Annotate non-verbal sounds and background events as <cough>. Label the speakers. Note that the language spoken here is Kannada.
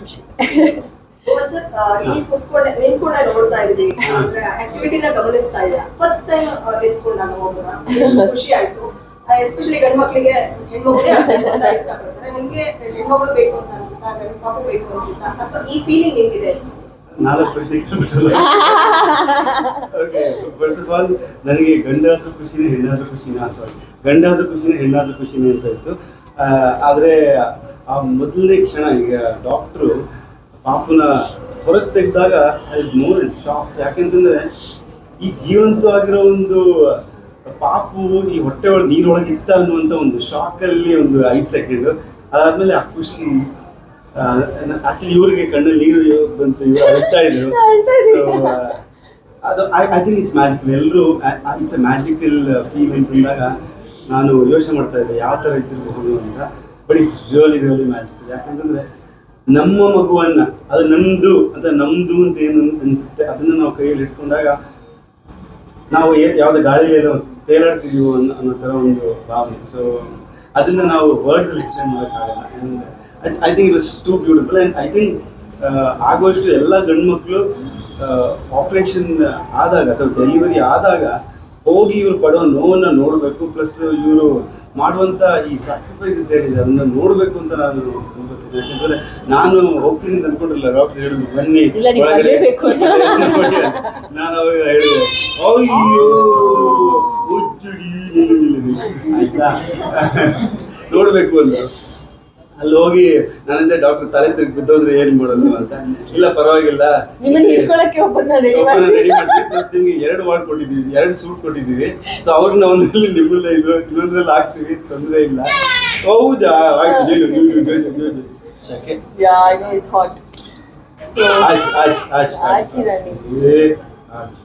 Speaker 1: ಖುಷಿ.
Speaker 2: ಖುಷಿ ಆಯ್ತು. ಎಸ್ಪೆಷಲಿ ಗಂಡು ಇಷ್ಟಪಡ್ತಾರೆ. ನಿಮ್ಗೆ ಹೆಣ್ಮಕ್ಳು ಬೇಕು ಅಂತ ಅನ್ಸುತ್ತಾ? ಗಂಡು ಮಕ್ಕಳು ಬೇಕು ಅನ್ಸುತ್ತಾ? ಅಥವಾ ಈ ಫೀಲಿಂಗ್ ಹೆಂಗಿದೆ?
Speaker 3: ಆಲ್ ನನಗೆ ಗಂಡಾದ್ರೂ ಖುಷಿನೇ ಹೆಣ್ಣಾದ್ರೂ ಖುಷಿನೇ ಅಂತ ಗಂಡಾದ್ರೂ ಖುಷಿನೇ ಹೆಣ್ಣಾದ್ರೂ ಖುಷಿನೇ ಅಂತ ಇತ್ತು. ಆ, ಆದ್ರೆ ಆ ಮೊದಲನೇ ಕ್ಷಣ ಈಗ ಡಾಕ್ಟ್ರು ಪಾಪನ ಹೊರಗೆ ತೆಗೆದಾಗ ಐ ಮೋರ್ ಶಾಕ್ ಯಾಕೆಂತಂದ್ರೆ ಈ ಜೀವಂತವಾಗಿರೋ ಒಂದು ಪಾಪು ಈ ಹೊಟ್ಟೆ ಒಳಗೆ ನೀರೊಳಗೆ ಇತ್ತ ಅನ್ನುವಂಥ ಒಂದು ಶಾಕಲ್ಲಿ ಒಂದು ಐದು ಸೆಕೆಂಡ್ ಅದಾದ್ಮೇಲೆ ಆ ಖುಷಿ ಆಕ್ಚುಲಿ ಇವ್ರಿಗೆ ಕಣ್ಣಲ್ಲಿ ನೀರು ಬಂತು ಇವರು ಅಳ್ತಾ ಇದ್ರು. <laughs> ಅದು ಐ ಥಿಂಕ್ ಇಟ್ಸ್ ಮ್ಯಾಜಿಕಲ್ ಎಲ್ಲರೂ ಇಟ್ಸ್ ಎ ಮ್ಯಾಜಿಕಲ್ ಫೀಲ್ ಅಂತಂದಾಗ ನಾನು ಯೋಚನೆ ಮಾಡ್ತಾ ಇದ್ದೆ ಯಾವ ಥರ ಇದ್ದಿರಬಹುದು ಅಂತ. But it's really really magical ಯಾಕಂತಂದ್ರೆ ನಮ್ಮ ಮಗುವನ್ನ, ಅದು ನಮ್ದು ಅಂತ ನಮ್ದು ಅಂತ ಏನು ಅನ್ಸುತ್ತೆ, ಅದನ್ನ ನಾವು ಕೈಯಲ್ಲಿ ಇಟ್ಕೊಂಡಾಗ ನಾವು ಯಾವ್ದು ಗಾಳಿಲೇನೋ ತೇಲಾಡ್ತಿದೀವೋ ಅನ್ನೋ ಅನ್ನೋ ತರ ಒಂದು ಭಾವನೆ. ಸೊ ಅದನ್ನ ನಾವು ವರ್ಡ್ಸ್ ಎಕ್ಸ್ಪ್ಲೈನ್ ಮಾಡೋಕ್ಕಾಗಲ್ಲ. I think it was too beautiful and I think ಆಗುವಷ್ಟು ಎಲ್ಲ ಗಂಡು ಮಕ್ಕಳು ಆಪರೇಷನ್ ಆದಾಗ ಅಥವಾ ಡೆಲಿವರಿ ಆದಾಗ ಹೋಗಿ ಇವ್ರು ಪಡೋ ನೋವನ್ನ ನೋಡಬೇಕು ಪ್ಲಸ್ ಇವರು ಮಾಡುವಂತ ಈ ಸ್ಯಾಕ್ರಿಫೈಸಸ್ ಏನಿದೆ ಅದನ್ನ ನೋಡಬೇಕು ಅಂತ ನಾನು ಅನ್ಕೋತೀನಿ ಯಾಕಂದ್ರೆ ನಾನು ಹೋಗ್ತೀನಿ ಅಂತ ಅನ್ಕೊಂಡಿಲ್ಲ ಡಾಕ್ಟರ್ ಹೇಳಿದ್ರು ಬನ್ನಿ. <laughs> ನಾನು ಅವಾಗ ಹೇಳಿದೆ ಅಯ್ಯೋ ಆಯ್ತಾ? <laughs> ನೋಡ್ಬೇಕು ಅಂತ. ಅಲ್ಲಿ ಹೋಗಿ ನಾನಿಂದ ಡಾಕ್ಟರ್ ತಲೆ ತಿರುಗಿ ಬಿದ್ದೋದ್ರೆ ಏನ್ ಮಾಡೋದು ಅಂತ. ಇಲ್ಲ ಪರವಾಗಿಲ್ಲ. ನಿಮ್ಗೆ ಎರಡು ವಾರ್ಡ್ ಕೊಟ್ಟಿದ್ದೀವಿ ಎರಡು ಸೂಟ್ ಕೊಟ್ಟಿದ್ದೀವಿ. ಸೊ ಅವ್ರನ್ನ ಒಂದ್ರಲ್ಲಿ ನಿಮ್ಮನ್ನ ಇದ್ರು ಇನ್ನೊಂದ್ರಲ್ಲಿ ಹಾಕ್ತೀವಿ ತೊಂದ್ರೆ ಇಲ್ಲ. ಹೌದಾ? ಆಯ್ತು
Speaker 1: ಆಯ್ತು
Speaker 3: ಆಚ್ ಆಚ್ ಆಚ್ ಏ ಆಚ್